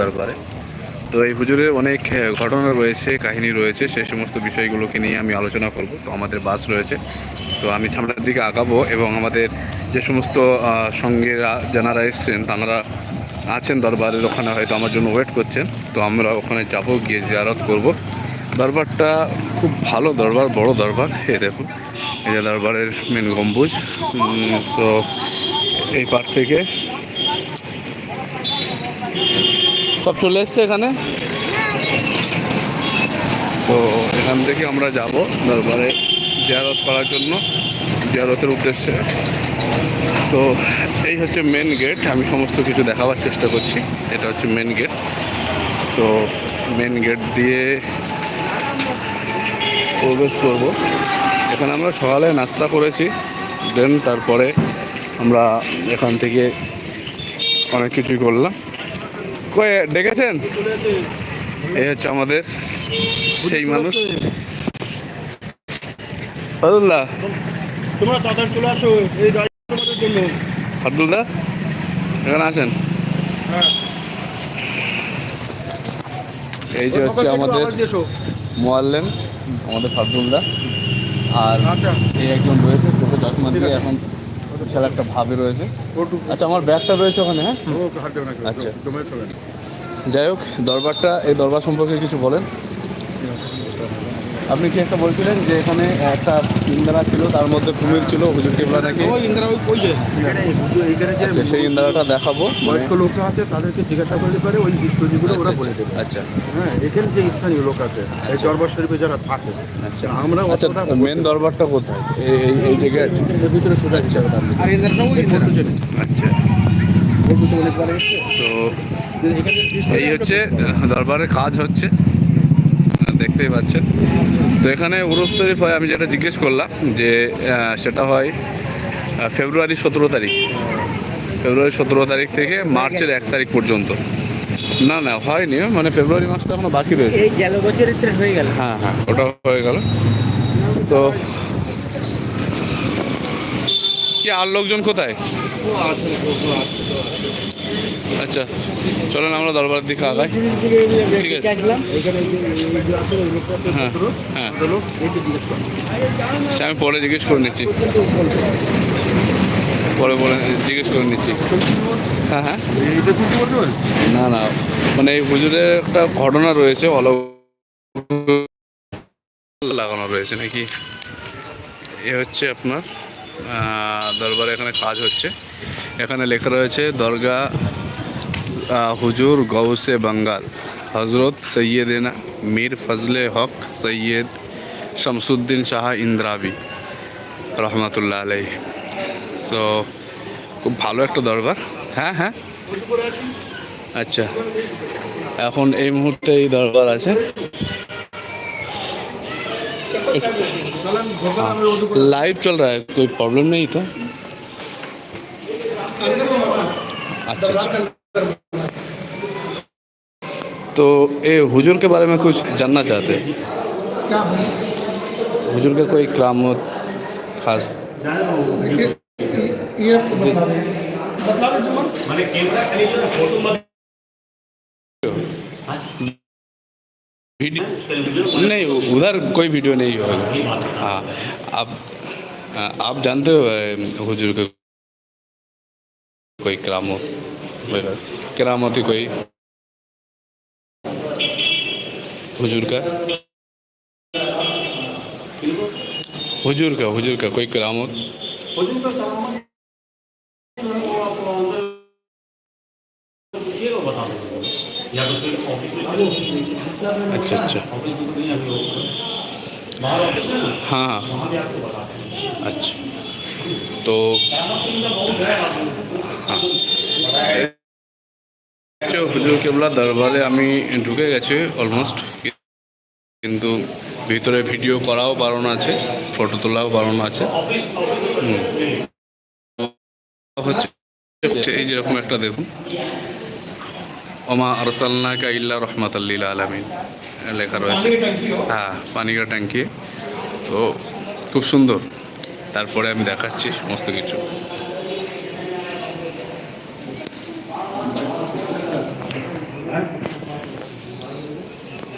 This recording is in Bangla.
দরবারে। তো এই হুজুরের অনেক ঘটনা রয়েছে, কাহিনী রয়েছে সেই সমস্ত বিষয়গুলোকে নিয়ে আমি আলোচনা করব। তো আমাদের বাস রয়েছে। তো আমি সামনের দিকে আগাবো এবং আমাদের যে সমস্ত সঙ্গেরা যারা এসছেন তারা আছেন দরবারের, ওখানে হয়তো আমার জন্য ওয়েট করছেন। তো আমরা ওখানে যাব, গিয়ে জিয়ারত করব। দরবারটা খুব ভালো দরবার, বড় দরবার, এ দেখুন। এই যে দরবারের মেন গম্বুজ। তো এই পার থেকে সব চলে এসছে এখানে। তো এখান থেকে আমরা যাব দরবারে জিয়ারত করার জন্য, জিয়ারতের উদ্দেশ্যে। তো এই হচ্ছে মেন গেট আমি সমস্ত কিছু দেখাবার চেষ্টা করছি। এটা হচ্ছে মেন গেট তো মেন গেট দিয়ে প্রবেশ করব। এখানে আমরা সকালে নাস্তা করেছি দেন তারপরে আমরা এখান থেকে অনেক কিছুই করলাম। কয়ে ডেকেছেন? এই হচ্ছে আমাদের সেই মানুষ। ফজলদা তোমরা তাড়াতাড়ি চলে আসো এই তোমাদের জন্য। ফজলদা এখানে আছেন হ্যাঁ। এই যে হচ্ছে আমাদের মোয়াল্লেম আমাদের ফাজলদা আর আচ্ছা। এই একজন রয়েছে চোখে চশমা দিয়ে এখন বিশাল একটা ভাবে রয়েছে। আচ্ছা আমার ব্যাগটা রয়েছে ওখানে হ্যাঁ। আচ্ছা। যাই হোক দরবারটা এই দরবার সম্পর্কে কিছু বলেন। আপনি কি একটা বলছিলেন যে এখানে একটা ইন্দারা ছিল তার মধ্যে কুমির ছিল হুজুর কেবলা নাকি? ওই ইন্দিরা ওই ওই যে এখানে যে আচ্ছা সেই ইন্দারাটা দেখাবো। বয়স্ক লোকরা আছে তাদেরকে জিজ্ঞাসা করতে পারে ওই হিস্টোরিগুলো ওরা বলে দেবে। আচ্ছা। হ্যাঁ এখানে যে স্থানীয় লোক আছে এই দরবার শরীফে যারা থাকে আচ্ছা। আমরা আচ্ছা মেন দরবারটা কোথায়? এই এই জায়গায়? ভিতরে সোজা আর আচ্ছা। ফটো তো এই হচ্ছে দরবারের কাজ হচ্ছে। দেখতেই পাচ্ছেন। তো এখানে উরুস শরীফ হয় আমি যেটা জিজ্ঞেস করলাম যে সেটা হয় ফেব্রুয়ারি সতেরো তারিখ। ফেব্রুয়ারি সতেরো তারিখ থেকে মার্চের এক তারিখ পর্যন্ত। না না হয়নি। মানে ফেব্রুয়ারি মাসটা এখনও বাকি রয়েছে। এই গেল বছরের হয়ে গেল। হ্যাঁ হ্যাঁ ওটা হয়ে গেল। তো কি আর লোকজন কোথায়? আচ্ছা চলেন আমরা দরবারের দিকে আগাই ঠিক আছে। হ্যাঁ, হ্যাঁ। আমি পরে জিজ্ঞেস করে নিচ্ছি পরে বলে জিজ্ঞেস করে নিচ্ছি হ্যাঁ হ্যাঁ পারি? না না মানে এই হুজুরের একটা ঘটনা রয়েছে অলৌ লাগানো রয়েছে নাকি এ হচ্ছে আপনার দরবারে এখানে কাজ হচ্ছে। এখানে লেখা রয়েছে, দরগা হুজুর গৌসে বাঙ্গাল হজরত সৈয়দেনা মীর ফজলে হক, সৈয়দ শামসুদ্দিন শাহ ইন্দ্রাবি, রহমাতুল্লাহ আলাই সো খুব ভালো একটা দরবার। হ্যাঁ হ্যাঁ। আচ্ছা। এখন এই মুহূর্তে এই দরবার আছে। लाइव चल रहा है कोई प्रॉब्लम नहीं तो अच्छा अच्छा तो ये हुजूर के बारे में कुछ जानना चाहते हैं हुजूर का कोई करामत खास वीडियो नहीं उधर कोई वीडियो नहीं होगा हाँ हाँ, आप जानते हो हुजूर का कोई वगैरह करामती कोई हुजूर का? हुजूर का हुजूर का कोई करामत अच्छा अच्छा हाँ हाँ अच्छा তো হ্যাঁ। হচ্ছে হুজুর কেবলা দরবারে আমি ঢুকে গেছি অলমোস্ট কিন্তু ভিতরে ভিডিও করাও বারণ আছে ফটো তোলাও বারণ আছে হুম। হচ্ছে হচ্ছে এই যেরকম একটা দেখুন ওমা আরসালনা কাইল্লা রহমত রহমাতাল্লিল আলমিন। লেখা রয়েছে। হ্যাঁ পানির ট্যাঙ্কি। তো খুব সুন্দর। তারপরে আমি দেখাচ্ছি সমস্ত কিছু।